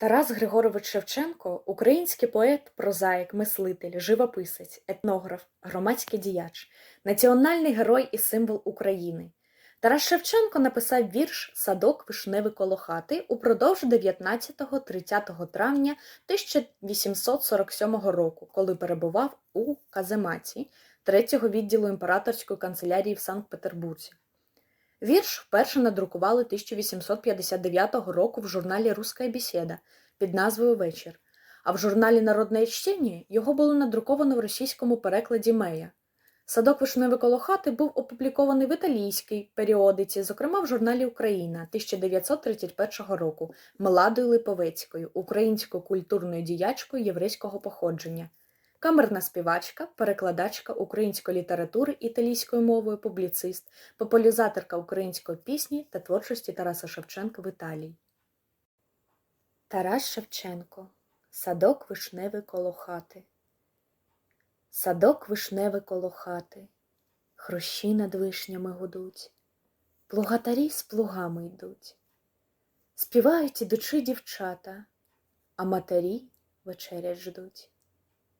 Тарас Григорович Шевченко український поет, прозаїк, мислитель, живописець, етнограф, громадський діяч, національний герой і символ України. Тарас Шевченко написав вірш Садок вишневий коло хати упродовж 19-30 травня 1847 року, коли перебував у Казематі, третього відділу імператорської канцелярії в Санкт-Петербурзі. Вірш вперше надрукували 1859 року в журналі Руська бесіда під назвою Вечір, а в журналі Народне чтення його було надруковано в російському перекладі Мея. Садок вишневий коло хати був опублікований в італійській періодиці, зокрема в журналі Україна 1931 року Меладою Липовецькою, українською культурною діячкою єврейського походження. Камерна співачка, перекладачка української літератури італійською мовою, публіцист, популяризаторка української пісні та творчості Тараса Шевченка в Італії. Тарас Шевченко. Садок вишневий коло хати. Садок вишневий коло хати, хрущі над вишнями гудуть, плугатарі з плугами йдуть. Співають ідучи дівчата, а матері вечерять ждуть.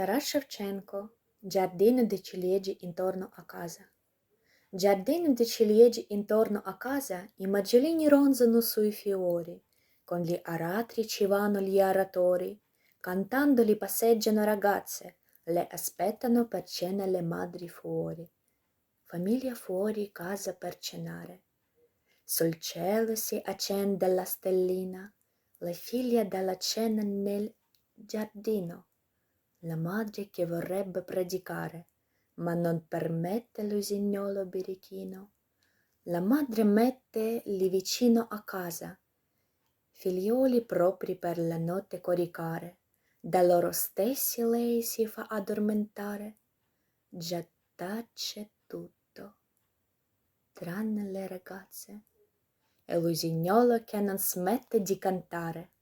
Тарас Шевченко Giardino di ciliegi intorno a casa. Giardino di ciliegi intorno a casa i maggiolini ronzano sui fiori, con gli aratri ci vanno gli aratori, cantando li passeggiano ragazze, le aspettano per cena le madri fuori. Famiglia fuori casa per cenare. Sul cielo si accende la stellina, le figlie dalla cena nel giardino. La madre che vorrebbe predicare, ma non permette l'usignolo birichino. La madre mette lì vicino a casa, figlioli propri per la notte coricare. Da loro stessi lei si fa addormentare. Già tace tutto, tranne le ragazze e l'usignolo che non smette di cantare.